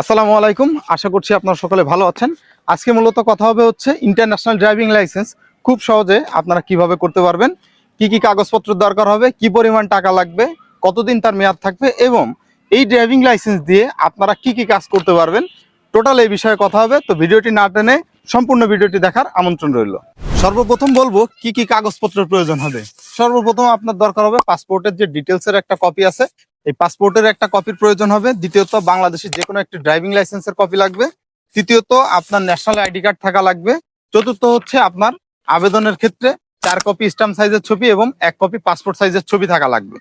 আসসালামু আলাইকুম। আশা করছি আপনারা সকলে ভালো আছেন। আজকে মূলত কথা হবে হচ্ছে ইন্টারন্যাশনাল ড্রাইভিং লাইসেন্স খুব সহজে আপনারা কীভাবে করতে পারবেন, কি কি কাগজপত্র দরকার হবে, কি পরিমাণ টাকা লাগবে, কতদিন তার মেয়াদ থাকবে এবং এই ড্রাইভিং লাইসেন্স দিয়ে আপনারা কি কি কাজ করতে পারবেন। টোটাল এই বিষয়ে কথা হবে। তো ভিডিওটি না টেনে সম্পূর্ণ ভিডিওটি দেখার আমন্ত্রণ রইল। সর্বপ্রথম বলব, কি কি কাগজপত্রের প্রয়োজন হবে? সর্বপ্রথম আপনার দরকার হবে পাসপোর্টের যে ডিটেলসের একটা কপি আছে। এই পাসপোর্টের একটা কপির প্রয়োজন হবে। দ্বিতীয়ত বাংলাদেশের যে কোনো একটি ড্রাইভিং লাইসেন্সের কপি লাগবে। তৃতীয়ত, আপনার ন্যাশনাল আইডি কার্ড থাকা লাগবে। চতুর্থ হচ্ছে, আপনার আবেদনের ক্ষেত্রে চার কপি স্টাম্প সাইজের ছবি এবং এক কপি পাসপোর্ট সাইজের ছবি থাকা লাগবে।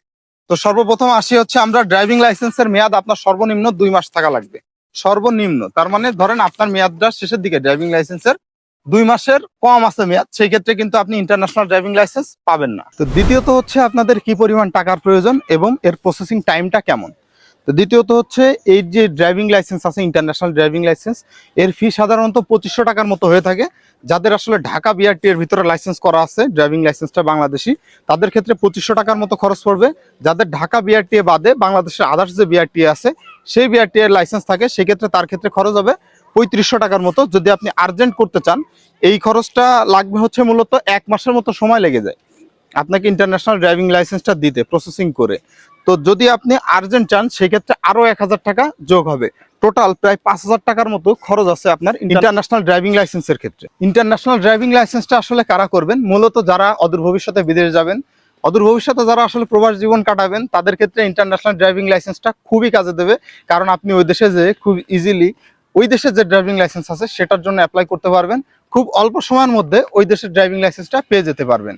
তো সর্বপ্রথম আসি হচ্ছে, আমরা ড্রাইভিং লাইসেন্সের মেয়াদ আপনার সর্বনিম্ন দুই মাস থাকা লাগবে। সর্বনিম্ন, তার মানে ধরেন আপনার মেয়াদটা শেষের দিকে ড্রাইভিং লাইসেন্সের দুই মাসের কম আছে মেয়াদ, সেই ক্ষেত্রে কিন্তু আপনি ইন্টারন্যাশনাল ড্রাইভিং লাইসেন্স পাবেন না। তো দ্বিতীয়ত হচ্ছে আপনাদের কি পরিমাণ টাকার প্রয়োজন এবং এর প্রসেসিং টাইমটা কেমন? তো দ্বিতীয়ত হচ্ছে এই যে ড্রাইভিং লাইসেন্স আছে ইন্টারন্যাশনাল ড্রাইভিং লাইসেন্স এর ফি সাধারণত পঁচিশশো টাকার মতো হয়ে থাকে। যাদের আসলে ঢাকা বিআরটি এর ভিতরে লাইসেন্স করা আছে ড্রাইভিং লাইসেন্সটা বাংলাদেশি, তাদের ক্ষেত্রে পঁচিশশো টাকার মতো খরচ পড়বে। যাদের ঢাকা বিআরটি বাদে বাংলাদেশের আদার্স যে বিআরটি আছে, সেই বিআরটি এর লাইসেন্স থাকে, সেক্ষেত্রে তার ক্ষেত্রে খরচ হবে পঁয়ত্রিশশো টাকার মতো যদি আপনি আর্জেন্ট করতে চান, এই খরচটা লাগবে হচ্ছে মূলত এক মাসের মতো সময় লেগে যায়। আপনাকে ইন্টারন্যাশনাল ড্রাইভিং লাইসেন্সটা দিতে প্রসেসিং করে। তো যদি আপনি আর্জেন্ট চান, সেক্ষেত্রে আরও এক হাজার টাকা যোগ হবে। টোটাল প্রায় পাঁচ হাজার টাকার মতো খরচ আছে আপনার ইন্টারন্যাশনাল ড্রাইভিং লাইসেন্সের ক্ষেত্রে। ইন্টারন্যাশনাল ড্রাইভিং লাইসেন্সটা আসলে কারা করবেন? মূলত যারা অদূর ভবিষ্যতে বিদেশ যাবেন, অদূর ভবিষ্যতে যারা আসলে প্রবাস জীবন কাটাবেন, তাদের ক্ষেত্রে ইন্টারন্যাশনাল ড্রাইভিং লাইসেন্সটা খুবই কাজে দেবে। কারণ আপনি ওই দেশে যে খুব ইজিলি ওই দেশের যে ড্রাইভিং লাইসেন্স আছে, সেটার জন্য অ্যাপ্লাই করতে পারবেন। খুব অল্প সময়ের মধ্যে ওই দেশের ড্রাইভিং লাইসেন্সটা পেয়ে যেতে পারবেন।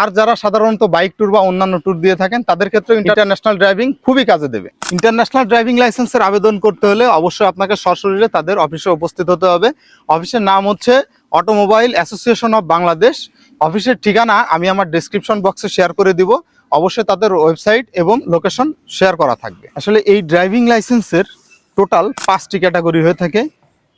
আর যারা সাধারণত বাইক ট্যুর বা অন্যান্য ট্যুর দিয়ে থাকেন, তাদের ক্ষেত্রে ইন্টারন্যাশনাল ড্রাইভিং খুবই কাজে দেবে। ইন্টারন্যাশনাল ড্রাইভিং লাইসেন্সের আবেদন করতে হলে অবশ্যই আপনাকে সশরীরে তাদের অফিসে উপস্থিত হতে হবে। অফিসের নাম হচ্ছে অটোমোবাইল অ্যাসোসিয়েশন অফ বাংলাদেশ অফিসের ঠিকানা আমি আমার ডেসক্রিপশন বক্সে শেয়ার করে দিব। অবশ্যই তাদের ওয়েবসাইট এবং লোকেশন শেয়ার করা থাকবে। আসলে এই ড্রাইভিং লাইসেন্সের টোটাল পাঁচটি ক্যাটাগরি হয়ে থাকে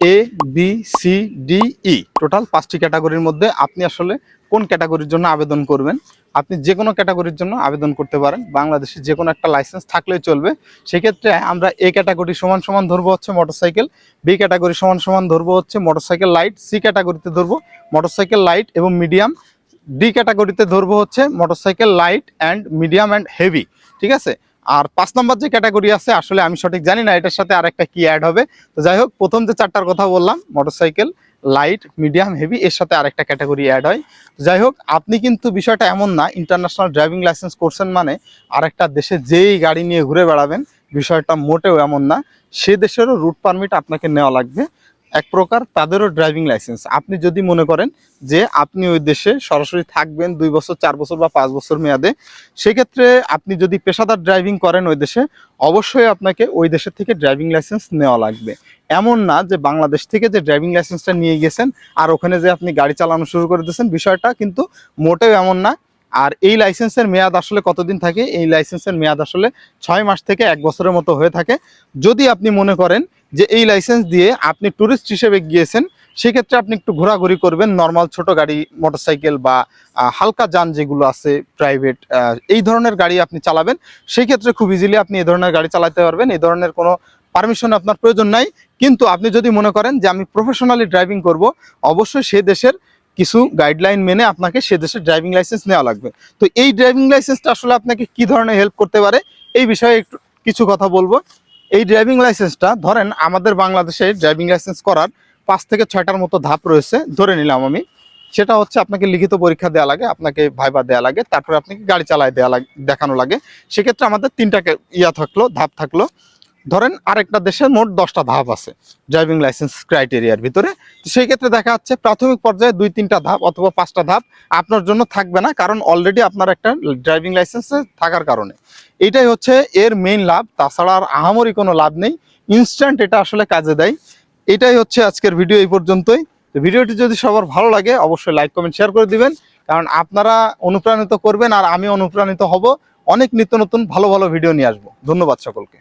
A B C D E total পাঁচটি ক্যাটাগরির মধ্যে আপনি আসলে কোন ক্যাটাগরির জন্য আবেদন করবেন? আপনি যে কোনো ক্যাটাগরির জন্য আবেদন করতে পারেন। বাংলাদেশে যে কোনো একটা লাইসেন্স থাকলেই চলবে। সেক্ষেত্রে আমরা এ ক্যাটাগরি সমান সমান ধরবো হচ্ছে মোটরসাইকেল বি ক্যাটাগরি সমান সমান ধরবো হচ্ছে মোটরসাইকেল লাইট সি ক্যাটাগরিতে ধরবো মোটরসাইকেল লাইট এবং মিডিয়াম ডি ক্যাটাগরিতে ধরবো হচ্ছে motorcycle light and medium and heavy ঠিক আছে? আর পাঁচ নম্বর যে ক্যাটাগরি আছে, আসলে আমি সঠিক জানি না এটার সাথে আরেকটা কি অ্যাড হবে। তো যাই হোক, প্রথম যে চারটার কথা বললাম মোটরসাইকেল লাইট মিডিয়াম হেভি এর সাথে আরেকটা ক্যাটাগরি অ্যাড হয়। যাই হোক, আপনি কিন্তু বিষয়টা এমন না ইন্টারন্যাশনাল ড্রাইভিং লাইসেন্স করছেন মানে আরেকটা দেশে যেই গাড়ি নিয়ে ঘুরে বেড়াবেন, বিষয়টা মোটেও এমন না। সে দেশেরও রুট পারমিট আপনাকে নেওয়া লাগবে। এক প্রকার তাদেরও ড্রাইভিং লাইসেন্স আপনি যদি মনে করেন যে আপনি ওই দেশে সরাসরি থাকবেন দুই বছর, চার বছর বা পাঁচ বছর মেয়াদে, সেক্ষেত্রে আপনি যদি পেশাদার ড্রাইভিং করেন ওই দেশে, অবশ্যই আপনাকে ওই দেশের থেকে ড্রাইভিং লাইসেন্স নেওয়া লাগবে। এমন না যে বাংলাদেশ থেকে যে ড্রাইভিং লাইসেন্সটা নিয়ে গেছেন আর ওখানে যে আপনি গাড়ি চালানো শুরু করে দিয়েছেন, বিষয়টা কিন্তু মোটেও এমন না। আর এই লাইসেন্সের মেয়াদ আসলে কতদিন থাকে? এই লাইসেন্সের মেয়াদ আসলে ছয় মাস থেকে এক বছরের মতো হয়ে থাকে। যদি আপনি মনে করেন যে এই লাইসেন্স দিয়ে আপনি ট্যুরিস্ট হিসেবে গিয়েছেন, সেক্ষেত্রে আপনি একটু ঘোরাঘুরি করবেন নর্মাল ছোট গাড়ি মোটরসাইকেল বা হালকা যান যেগুলো আছে প্রাইভেট এই ধরনের গাড়ি আপনি চালাবেন। সেই ক্ষেত্রে খুব ইজিলি আপনি এই ধরনের গাড়ি চালাতে পারবেন, এই ধরনের কোনো পারমিশন আপনার প্রয়োজন নাই। কিন্তু আপনি যদি মনে করেন যে আমি প্রফেশনালি ড্রাইভিং করব, অবশ্যই সে দেশের কিছু গাইডলাইন মেনে আপনাকে সে দেশের ড্রাইভিং লাইসেন্স নেওয়া লাগবে। তো এই ড্রাইভিং লাইসেন্সটা আসলে আপনাকে কি ধরনের হেল্প করতে পারে, এই বিষয়ে একটু কিছু কথা বলব। এই ড্রাইভিং লাইসেন্সটা ধরেন আমাদের বাংলাদেশে ড্রাইভিং লাইসেন্স করার পাঁচ থেকে ছয়টার মতো ধাপ রয়েছে, ধরে নিলাম আমি। সেটা হচ্ছে আপনাকে লিখিত পরীক্ষা দেওয়া লাগে, আপনাকে ভাইবা দেওয়া লাগে, তারপরে আপনাকে গাড়ি চালায় দেওয়া লাগে, দেখানো লাগে। সেক্ষেত্রে আমাদের তিনটাকে ইয়া থাকল, ধাপ থাকল। ধরেন আরেকটা দেশে মোট দশটা ধাপ আছে ড্রাইভিং লাইসেন্স ক্রাইটেরিয়ার ভিতরে। সেই ক্ষেত্রে দেখা যাচ্ছে প্রাথমিক পর্যায়ে দুই, তিনটা ধাপ অথবা পাঁচটা ধাপ আপনার জন্য থাকবে না, কারণ অলরেডি আপনার একটা ড্রাইভিং লাইসেন্স থাকার কারণে। এটাই হচ্ছে এর মেইন লাভ, তাছাড়া আর আহামরি কোনো লাভ নেই। ইনস্ট্যান্ট এটা আসলে কাজে দেয়। এটাই হচ্ছে আজকের ভিডিও এই পর্যন্তই। তো ভিডিওটি যদি সবার ভালো লাগে, অবশ্যই লাইক কমেন্ট শেয়ার করে দিবেন। কারণ আপনারা অনুপ্রাণিত করবেন আর আমি অনুপ্রাণিত হব। অনেক নিত্য নতুন ভালো ভালো ভিডিও নিয়ে আসব। ধন্যবাদ সকলকে।